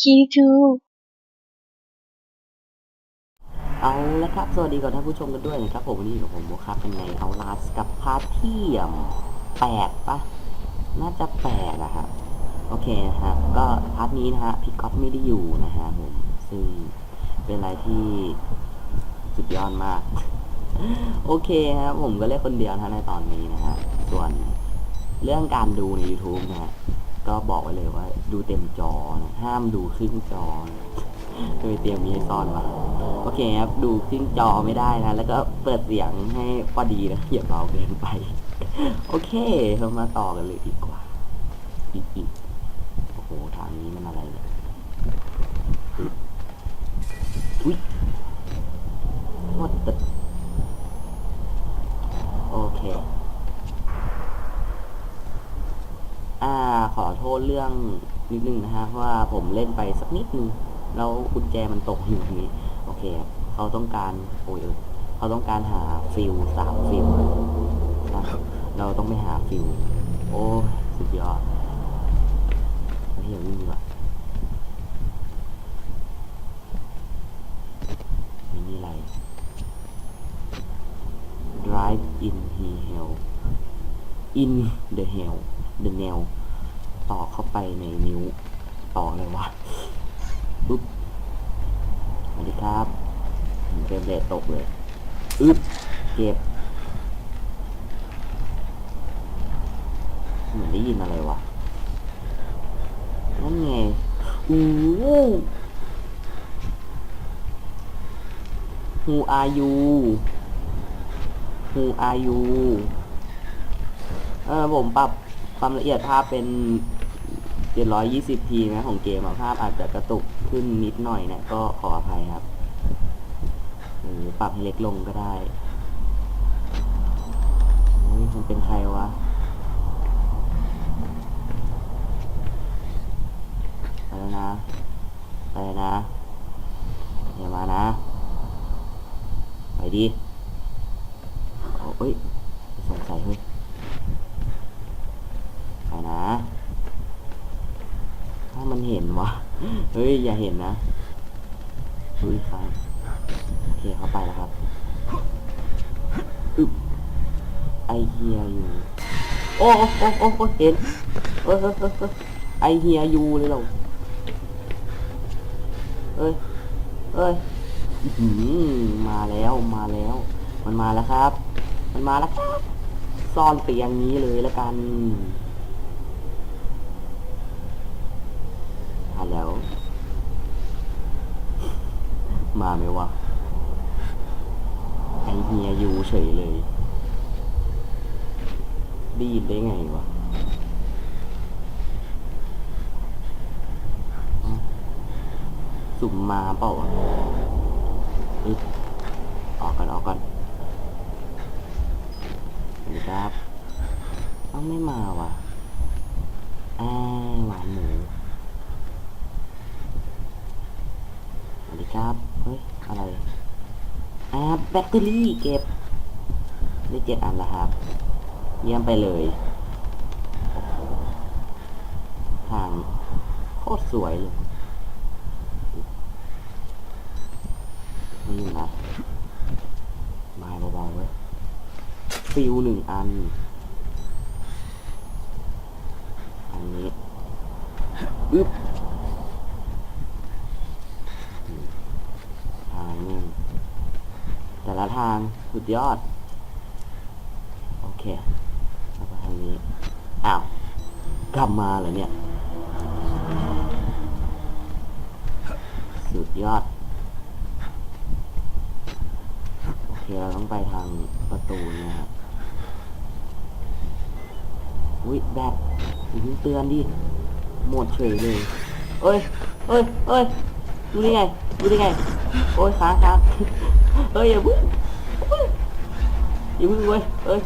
Q2 เอาละครับ สวัสดีกับท่านผู้ชมกันด้วยนะครับ ผมวันนี้กับผมโมครับเป็นไงเอาลาสกับพาร์ทเทียมแปดปะน่าจะแปดอะครับ โอเคนะครับ ก็พาร์ทนี้นะฮะพี่ก๊อฟไม่ได้อยู่นะฮะผม ซึ่งเป็นอะไรที่สุดยอดมาก โอเคครับผมก็เล่นคนเดียวนะในตอนนี้นะฮะ ส่วนเรื่องการดูใน YouTube นะฮะ ก็บอกไว้เลยว่า ดูเต็มจอนะห้ามดูครึ่งจอนะโดยเตรียมมีให้ซ่อนมาโอเคครับ ดูครึ่งจอไม่ได้นะ แล้วก็เปิดเสียงให้พอดีนะอย่าเบาเกินไป โอเคเรามาต่อกันเลยดีกว่าอีกอีกโอ้โหทางนี้มันอะไรเนี่ยอุ้ยโคตรตึกโอเค อ่า ขอโทษเรื่องนิดนึงนะฮะว่าผมเล่นไปสักนิดนึงแล้วกุญแจมันตกอยู่ตรงนี้ โอเคเขาต้องการโอ้ยเขาต้องการหาฟิลสามฟิลนะเราต้องไปหาฟิลโอ้สุดยอดไม่เห็นวิ่งดีกว่าไม่มีอะไร drive in the hell in the hell the nail ต่อเข้าไปในนิ้วต่อเลยวะปุ๊บสวัสดีครับเฟรมเรทตกเลยอึบเก็บเหมือนได้ยินอะไรวะนั่นไงอู้หู Who are you Who are you เออผมปรับ ความละเอียดภาพเป็น 720p นะของเกมภาพอาจจะกระตุกขึ้นนิดหน่อยเนะก็ขออภัยครับหรือปรับให้เล็กลงก็ได้เฮ้ยมันเป็นใครวะไปแล้วนะ ไปแล้วนะอย่ามานะ ไปดิเอเอ้ยสงสัยเฮ้ย ไปนะ ถ้า มันเห็นวะ เฮ้ย อย่าเห็นนะอุ้ยครับโอเคเข้าไปแล้วครับอึบไอเฮียอยู่ โอ้โอ้โอ้โอ้เห็นเอ้ยเอ้ยเอ้ยเอ้ยไอเฮียอยู่เลยเราเอ้ย เอ้ยมาแล้ว มาแล้ว มันมาแล้วครับ มันมาแล้วครับ ซ่อนเตียงนี้เลยแล้วกันฮัลโหล มาไหมวะ ไอเฮียอยู่เฉยเลยได้ยินได้ไงวะสุ่มมาเปล่าอึ๊บออกกันออกกันสวัสดีครับเอ้าไม่มาว่ะอ้าหวานหมูสวัสดีครับ อ่าแบตเตอรี่เก็บได้เจ็ดอันแล้วครับ เยี่ยมไปเลยหทางโคตรสวยเลยนี่นะมาเบาๆเว้ยฟิวหนึ่งอันนี้อึ๊บทางหนึง แต่ละทางสุ ดยอด โอเคแล้วทางนี้ อ้าว กลับมาเหรอเนี่ย สุดยอด โอเค เราต้องไปทางประตูเนะครับอุ้ยแบตเพิ่งเตือนดิ หมดเฉยเลยเอ้ยเอ้ยเอ้ยดูได้ไงดูได้ไง โอ้ยค้างค้าเอ้ยอย่าพิ่ง อย่าเพิ่งเว้ยเอ้ย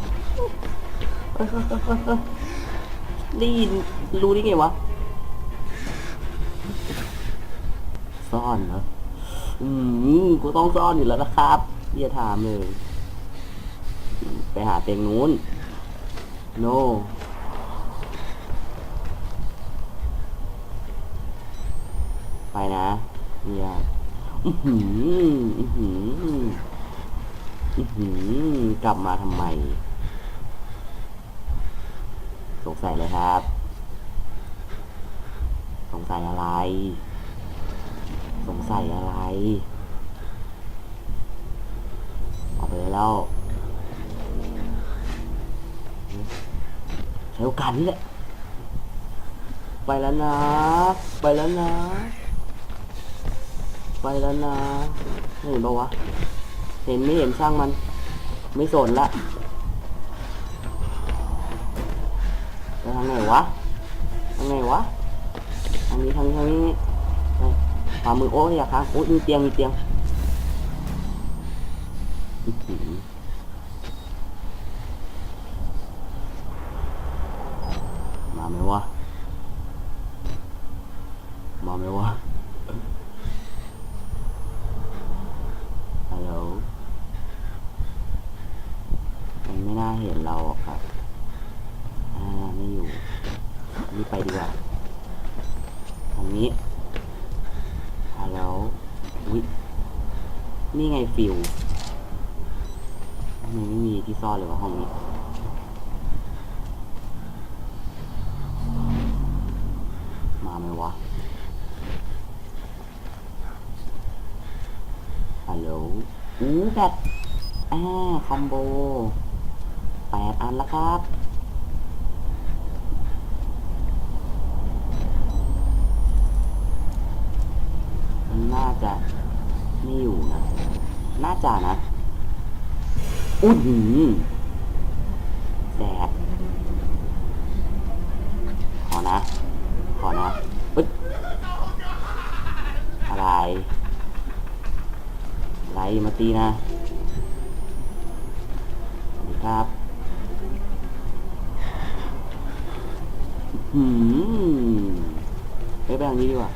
เอ้ยได้ยินรู้ได้ไงวะ ซ่อนเหรอ อืมกูต้องซ่อนอยู่แล้วนะครับอย่าถามเลย ไปหาเตียงนู้น no ไปนะเนี่ยอือหืออือหือ อือหือกลับมาทำไม สงสัยเลยครับ สงสัยอะไร สงสัยอะไร ออกไปแล้ว ใช้โอกาสนี้แหละ ไปแล้วนะ ไปแล้วนะ ไปแล้วนะเห็นปะวะ เห็นไม่เห็นช่างมัน ไม่สนละไปทางไหนวะทางไหนวะทางนี้ทางนี้ทางนี้ขวามือโอ้ยอย่าค้างโอ้ยมีเตียงมีเตียงมาไหมวะมาไหมวะ ฮัลโหล มั นไม่น่าเห็นเราหรอกครับ อ่า ไม่อยู่ นี่ไปดีกว่าทางนี้ฮัลโหลวินี่ไงฟิวทำไมไม่มีที่ซ่อนเลยวะห้องนี้มาไหมวะ ฮัลโหลอู้แบตอ่า คอมโบ แปดอันแล้วครับ มันน่าจะไม่อยู่นะ น่าจะนะ อุ้ยแดด ขอนะ ขอนะปึ๊ดอะไร อะไรมาตีนะ ครับ หืมไปไปทางนี้ดีกว่า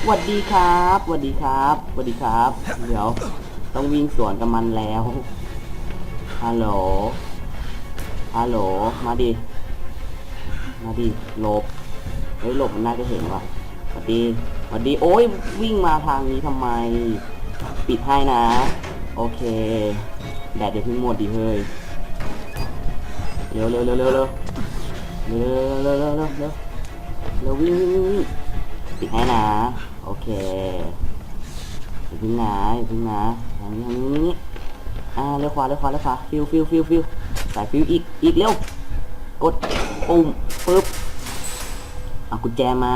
สวัสดีครับสวัสดีครับสวัสดีครับ เดี๋ยว ต้องวิ่งสวนกับมันแล้ว ฮัลโหล ฮัลโหล มาดิ มาดิหลบ เฮ้ยหลบมันน่าจะเห็นว่ะสวัสดีสวัสดี โอ้ยวิ่งมาทางนี้ทำไม ปิดให้นะ โอเค แดดเดี๋ยวเพิ่งหมดดิเฮ้ย เร็วเร็วเร็วเร็ว เร็วเร็วเร็วเร็วเร็วเร็ววิ่งปิดให้นะ โอเคอย่าเพึ่งนะอย่าพึ่งนะทางนี้ทางนี้อ่าเลี้ยวขวาเลี้ยวขวาเลี้ยวขวาฟิวฟิวฟิวฟิวใส่ฟิวอีกอีกเร็วกดปุ่มปึ๊บเอากุญแจมา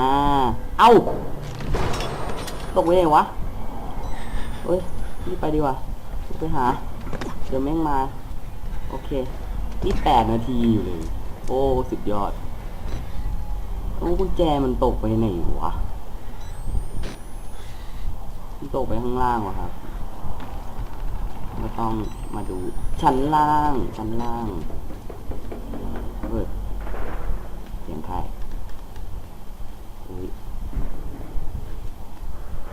เอ้าตกไปไหนวะเฮ้ยรีบไปดีกว่าไปหา เดี๋ยวแม่งมา โอเคนี่แปดนาทีอยู่เลย โอ้สุดยอดโอ้กุญแจมันตกไปไหนวะมันตกไปข้างล่างวะครับก็ต้องมาดูชั้นล่าง ชั้นล่างเฮ้ยเสียงใครอุ้ย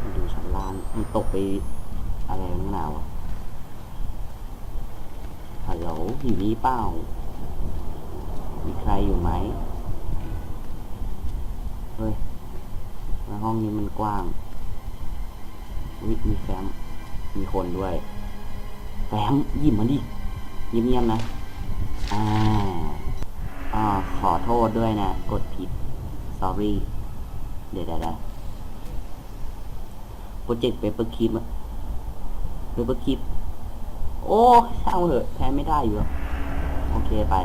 มาดูชั้นล่างมันตกไปอะไรนักหนาวะฮัลโหลอยู่นี่เปล่า มีใครอยู่ไหมเฮ้ยห้องนี้มันกว้างวิมีแฟ้มมีคนด้วย แฟ้มยิบมมาดิเงียบๆนะ อ่าอ่าขอโทษด้วยนะ กดผิด sorry เดี๋ยวเดี๋ยวโปรเจกต์เปเปอร์คิปเปเปอร์คิป โอ้ช่างเถอะแพ้ไม่ได้อยู่แล้วโอเคไป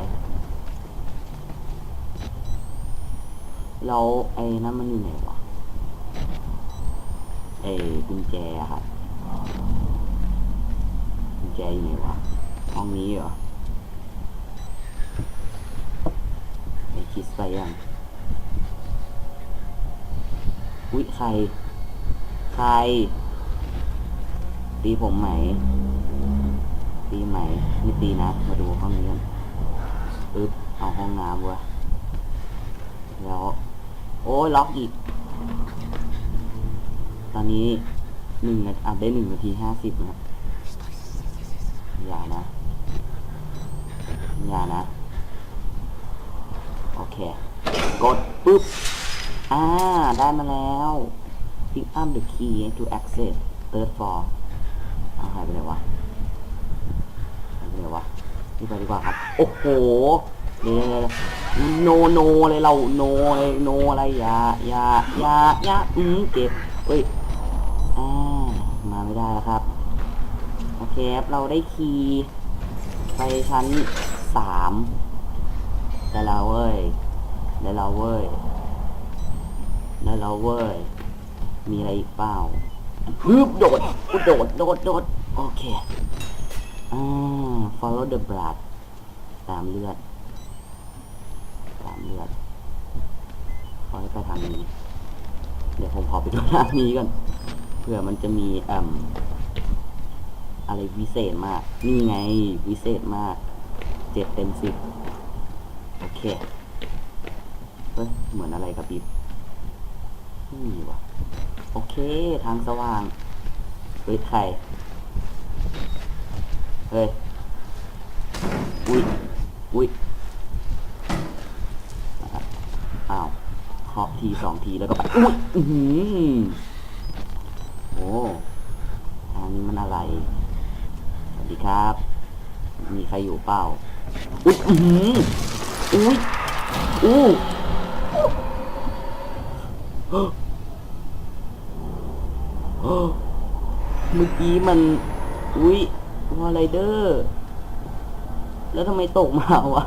แล้วไอ้นั่นมันอยู่ไหนวะไอ้กุญแจะครับกุญแจอยู่ไหนวะห้องนี้เหรอไอ้คิดไปยังอุ้ยใคร ใคร ตีผมไหม ตีไหมไม่ตีนะ มาดูห้องนี้กันปึ๊บเอาห้องน้ำวะแล้ว โอ้ยล็อกอีก ตอนนี้หนึ่งนอัดได้หนึ่งนาทีห้าสิบนะอย่านะ อย่านะ โอเค กดปุ๊บ อ่า ได้มาแล้ว pick up the key to access third floor อ้าหายไปไหนวะหายไปไหนวะนี่ไปดีกว่าครับ โอ้โห เดี๋ยโนโนเลยเราโนเลยโนอะไรอย่าอย่าอย่าอย่าอืมเก็บเฮ้ยอ่ามาไม่ได้แล้วครับ โอเคครับ เราได้คีย์ไปชั้นสามได้แล้วเว้ยได้แล้วเว้ยได้แล้วเว้ย มีอะไรอีกเปล่าฮึบโดดกูโดดโดดโดดโอเคอ่า follow the blood ตามเลือด เลือดขอให้ไปทางนี้ เดี๋ยวผมขอไปดูทางนี้ก่อนเผื่อมันจะมีอ่มอะไรวิเศษมาก นี่ไงวิเศษมาก เจ็ดเต็มสิบโอเค เฮ้ย เหมือนอะไรกับปิ๊บไม่วะโอเค ทางสว่างเฮ้ยใคร เฮ้ย อุ้ย อุ้ยอะอ้าว เคาะทีสองทีแล้วก็ไปอุ้ยอือหือโอ้ทางนี้มันอะไร สวัสดีครับ มีใครอยู่เปล่า อุ้ยอือหืออุ้ยอู้เฮ้อเฮ้เมื่อกี้มัน อุ้ยวอลไรเดอร์ แล้วทำไมตกมาวะ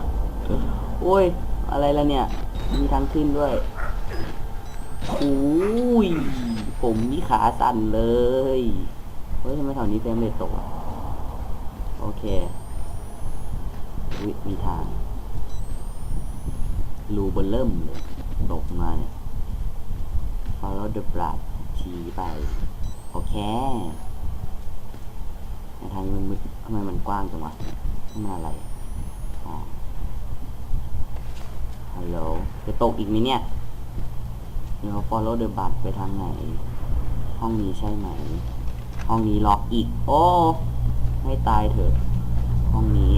โอ้ย อะไรละเนี่ย มีทางขึ้นด้วย อุ้ย ผมนี่ขาสั่นเลย เฮ้ยทำไมแถวนี้เฟรมเรทตกอะโอเควิมีทาง รูเบลเริ่มเลย ตกมาเนี่ย follow the blood ชี้ไป โอเคในทางมันมืดทำไมมันกว้างจังวะนี่มันอะไรฮัลโหล จะตกอีกไหมเนี่ย เดี๋ยว follow the blood ไปทางไหน ห้องนี้ใช่ไหม ห้องนี้ล็อกอีก โอ้ให้ตายเถอะ ห้องนี้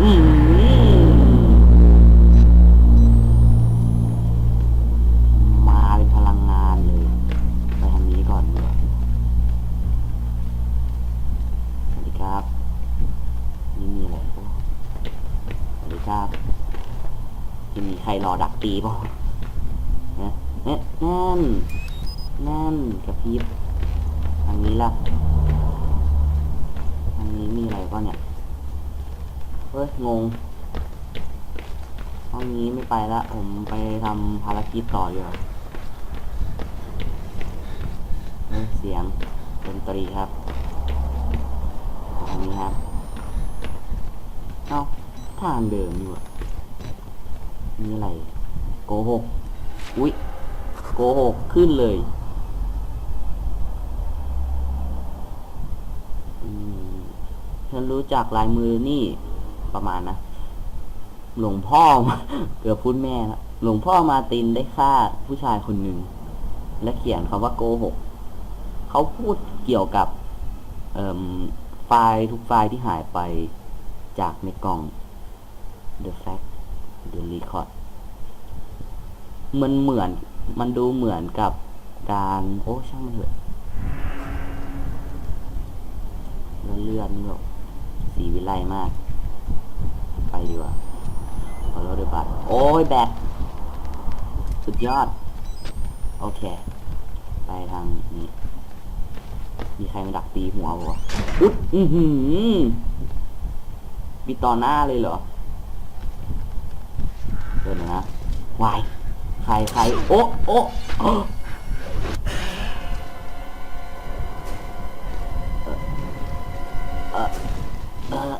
อืมมาเป็นพลังงานเลย ไปทางนี้ก่อนดีกว่าสวัสดีครับ นี่มีอะไรสวัสดีครับจะมีใครรอดักตีป่ะ เนี่ยนั่น นั่นกระพริบทางนี้ล่ะทางนี้มีอะไรป่ะเนี่ย เฮ้ย งงห้องนี้ไม่ไปละผมไปทำภารกิจต่ออยู่เสียงดนตรีครับทางนี้ครับ เอาทางเดิมอยู่อะนี่อะไร โกหก อุ๊ย โกหกขึ้นเลยฉันรู้จักลายมือนี่ประมาณนะ หลวงพ่อเกือบพูดแม่ละหลวงพ่อมาตินได้ฆ่าผู้ชายคนหนึ่ง และเขียนคำว่าโกหก เขาพูดเกี่ยวกับไฟล์ทุกไฟล์ที่หายไปจากในกล่อง the fact the record มันเหมือน มันดูเหมือนกับการโอ้ช่างมันเถอะแล้วเลื่อนแบบสีวิไลมาก ไปดีกว่าขอรถด้วยบัตรโอ้ยแบตสุดยอด โอเค ไปทางนี้ มีใครมาดักตีหัวบ่อุ๊ยอือหือมีต่อหน้าเลยเหรอเดี๋ยวนะวาย ครใครโอ้โอ้โอ้เอ่อ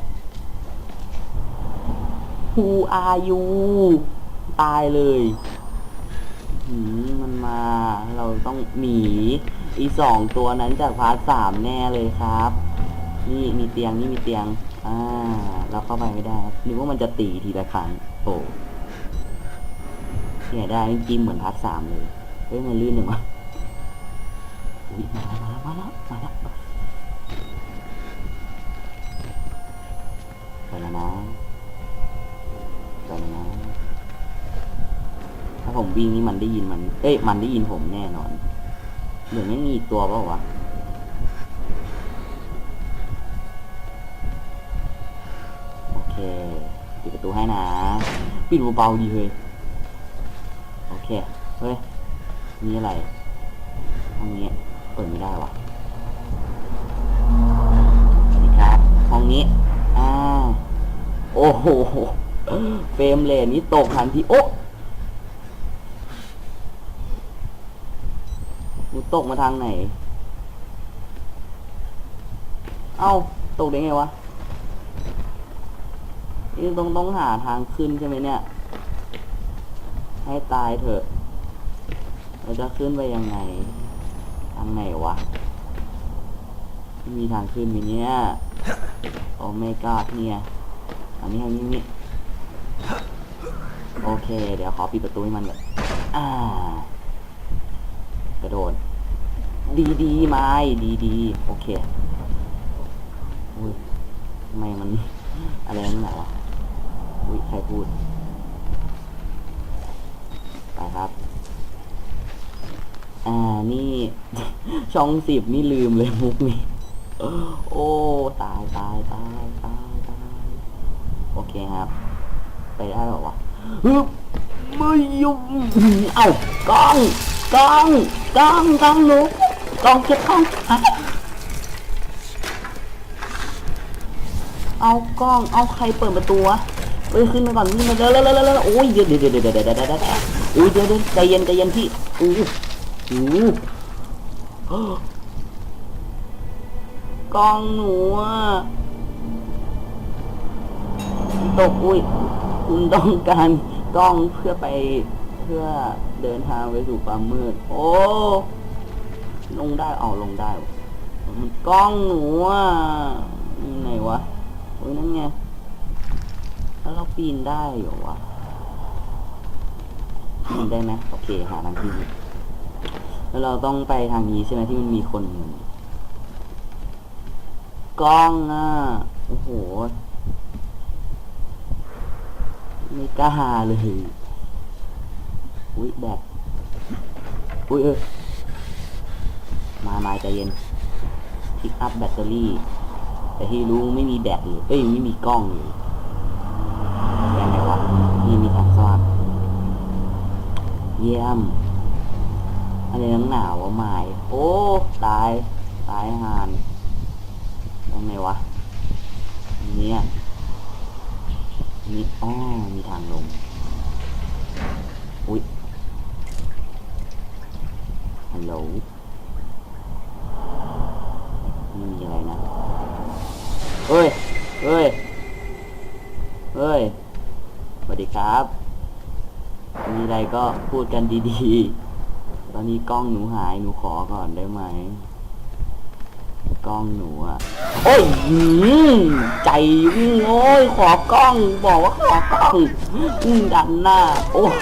Who are you ตายเลยมันมา เราต้องหนีอีสองตัวนั้นจากพาร์ทสามแน่เลยครับ นี่มีเตียงนี่มีเตียง อ่า เราเข้าไปไม่ได้ครับนึกว่ามันจะตีทีละครั้งโอ้ เสียได้จริงๆเหมือนพาร์ทสามเลย เฮ้ยมันลื่นหนึ่งวะอุ๊ยมาแล้วมาแล้วมาแล้วไปแล้วนะไปแล้วนะ ถ้าผมวิ่งนี่มันได้ยินมัน เอ้ยมันได้ยินผมแน่นอน เหมือนไม่มีอีตัวเปล่าวะโอเคปิดประตูให้นะ ปิดเบาๆดีเฮ้ย เคเฮ้ยมีอะไรห้องนี้เปิดไม่ได้วะสวัสดีครับห้องนี้อ่าโอ้โหเฟรมเลนนี้ตกทันทีโอ๊ะตกมาทางไหน เอ้า ตกได้ไงวะนี่ต้องต้องหาทางขึ้นใช่ไหมเนี่ย ให้ตายเถอะ เราจะขึ้นไปยังไง ทางไหนวะ มีทางขึ้นไหมเนี่ยโอ้ไม่กอดเนี่ย อันนี้ทางนี้นี่โอเค เดี๋ยวขอปิดประตูให้มันก่อนอ่ากระโดด ดีดีไม้ดีดีโอเคอุ้ยทำไมมัน อะไรนั่นแหละวะอุ้ยใครพูด อ่านี่ ช่องสิบนี่ลืมเลยมุกนี่โอ้ตายตายตายตายตายโอเคครับ ไปได้หรอวะไม่ยุ่งเอากล้องกล้องกล้องกล้องลูกกล้องเก็บกล้องเอากล้องเอาใครเปิดประตูวะเอ้ขึ้นมาก่อนขึ้นมาเร็วเร็วเร็วเร็วโอ้ยเดี๋ยวเดี๋ยวเดี๋ยวเดี๋ยวเดี๋ยวเดี๋ยวโอ้ยเดี๋ยวเดี๋ยวใจเย็นใจเย็นพี่อู้ อู้กล้องหนูอะตกอุ้ยคุณต้องการกล้องเพื่อไปเพื่อเดินทางไปสู่ความมืด โอ้ ลงได้เอาลงได้มันกล้องหนูอะไหนวะโอ้ยนั่นไงแล้วเราปีนได้เหรอวะปีนได้ไหมโอเค หาทางที่ แล้วเราต้องไปทางนี้ใช่ไหมที่มันมีคนกล้องอะโอ้โหไม่กล้าเลยอุ้ยแบตอุ้ยเออมามาใจเย็นพิกอัพแบตเตอรี่ แต่ที่รู้ไม่มีแบตเลยเอ้ยไม่มีกล้องเลยยังไงวะนี่มีทางสว่างเยี่ยม อะไรน้ำหนาวะหมาย โอ้ ตาย ตายหานยังไงวะ เนี่ยนี่อ๋อมีทางลง อุ้ยฮัลโหลไม่มีอะไรนะ เฮ้ย เฮ้ย เฮ้ยสวัสดีครับ มีอะไรก็พูดกันดีๆ อนนี้กล้องหนูหายหนูขอก่อนได้ไหมกล้องหนูอะโอ้ยหืมใจวิ่งโอ้ยขอกล้อง บอกว่าขอกล้องอืมดันหน้าโอ้ย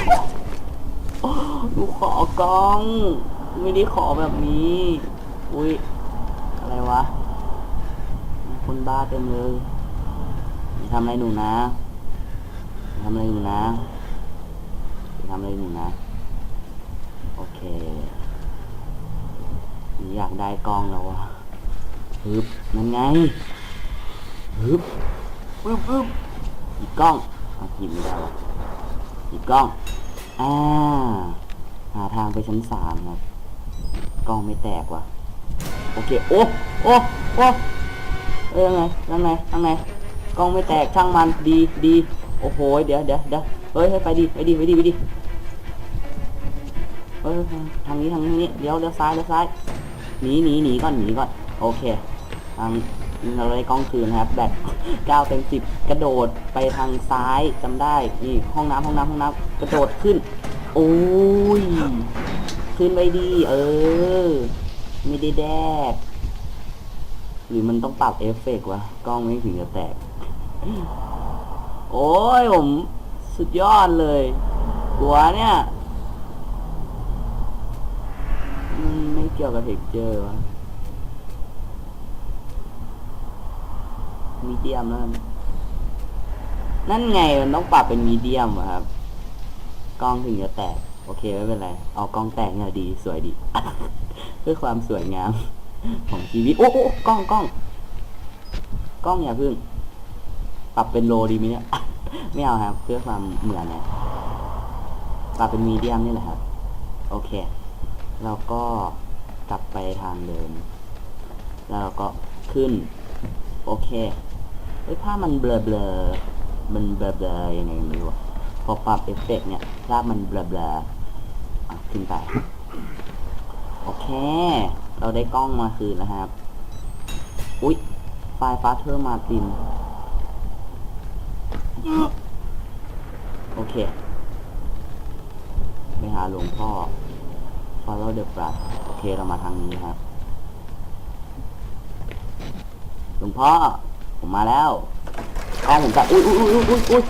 หนูขอกล้อง ไม่ได้ขอแบบนี้ อุ้ยอะไรวะ คนบ้าเต็มเลยทำอะไรหนูนะทำอะไรหนูนะทำอะไรหนูนะ อเคหนูอยากได้กล้องแล้ววะฮึบนั่นไงฮึบฮึบฮึบหยิบกล้องเอาหยิบไม่ได้วะหยิบกล้องอ่าหาทางไปชั้นสามครับกล้องไม่แตกว่ะโอเคโอ้โอ้โอ้เอ้ยยังไงยังไงยังไงกล้องไม่แตกช่างมันดีดีโอ้โหเดี๋ยวเดี๋ยวเดี๋ยวเฮ้ยเฮ้ยไปดีไปดีไปดีไปดี เฮ้ยทางนี้ทางนี้เดี๋ยวเดี๋ยวซ้ายเดี๋ยวซ้ายหนีหนีหนีก่อนหนีก่อนโอเคทางเราได้กล้องคืนนะครับ แบตเก้าเต็มสิบกระโดดไปทางซ้ายจำได้นี่ห้องน้ำห้องน้ำห้องน้ำกระโดดขึ้น โอ้ยขึ้นไปดี เออ ไม่ได้แดกหรือมันต้องปรับเอฟเฟกต์วะกล้องไม่ถึงจะแตก โอ้ยผมสุดยอดเลย หัวเนี่ย เกี่ยวกับเท็กเจอร์วะมีเดียมแล้วนนั่นไงมันต้องปรับเป็นมีเดียมครับ กล้องถึงจะแตก โอเคไม่เป็นไร เอากล้องแต่งเนี่ยดีสวยดี เพื่อความสวยงาม ของชีวิต โอ้โอ้กล้องกล้องกล้องอย่าพึ่ง ปรับเป็นโลดีไหมเนี่ย ไม่เอาครับ เพื่อความเหมือนเนี่ยปรับเป็นมีเดียมนี่แหละครับ โอเคเราก็ กลับไปทางเดิม แล้วเราก็ขึ้น โอเคเฮ้ยภาพมันเบลอเบลอมันเบลอเบลอยังไงไม่รู้อะพอปรับเอฟเฟกต์เนี่ยภาพมันเบลอเบลอขึ้นไป โอเค เราได้กล้องมาคืนแล้วครับ อุ๊ยไฟล์ฟาเธอร์มาติน โอเค ไปหาหลวงพ่อ follow the blood เรามาทางนี้ครับ หลวงพ่อ ผมมาแล้วกล้องผมจะอุ้ยอุ้ยอุ้ยอุ้ยอุ้ย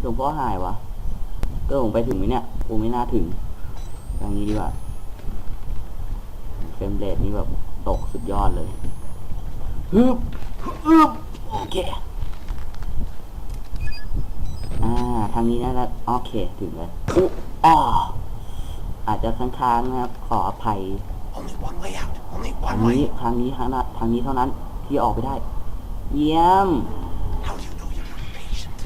หลวงพ่อหายวะเออผมไปถึงไหมเนี่ยผมไม่น่าถึงทางนี้ดีกว่าเฟรมเรทนี่แบบตกสุดยอดเลยฮึบฮึบโอเคอ่าทางนี้นะแล้วโอเค ถึงเลยอุ๊อ๋ ออาจจะค้างๆนะครับ ขออภัย Only one way out. Only ทาง one นี้ way. ทางนี้ทางนั้นทางนี้เท่านั้นที่ออกไปได้ เยี่ยม How do you know you're not patient?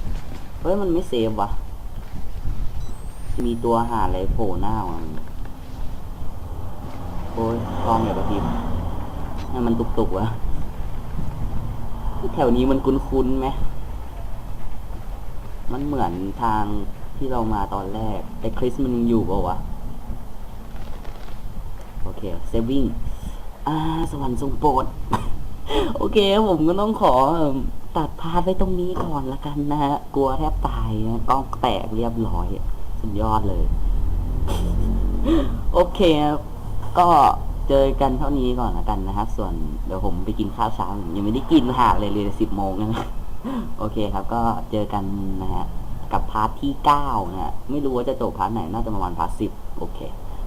เฮ้ย มันไม่เซฟวะมีตัวหาอะไรโผล่หน้ามาโอ้ยกล้องอย่ากระพริบให้มันตุกตุกๆวะ แถวนี้มันคุ้นๆไหม มันเหมือนทางที่เรามาตอนแรก แต่คริสมันยังอยู่เปล่าวะ โอเคเซฟวิ่งอ่าสวรรค์ทรงโปรด โอเค ผมก็ต้องขอตัดพาร์ทไว้ตรงนี้ก่อนละกันนะฮะกลัวแทบตายนะกล้องแตกเรียบร้อยสุดยอดเลย โอเคครับก็เจอกันเท่านี้ก่อนละกันนะครับ ส่วนเดี๋ยวผมไปกินข้าวเช้ายังไม่ได้กินหากเลยเลยสิบโมงนะโอเคครับ ก็เจอกันนะฮะกับพาร์ทที่เก้านะฮะไม่รู้ว่าจะจบพาร์ทไหนน่าจะประมาณพาร์ทสิบโอเค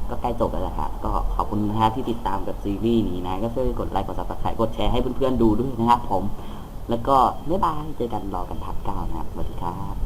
ก็ใกล้จบแล้วแหละครับ ก็ขอบคุณนะฮะที่ติดตามกับซีรีส์นี้นะ ก็ช่วยกดไลค์กดซับสไครต์กดแชร์ให้เพื่อนๆดูด้วยนะครับผม แล้วก็บ๊ายบายเจอกันรอกันพาร์ทเก้านะครับสวัสดีครับ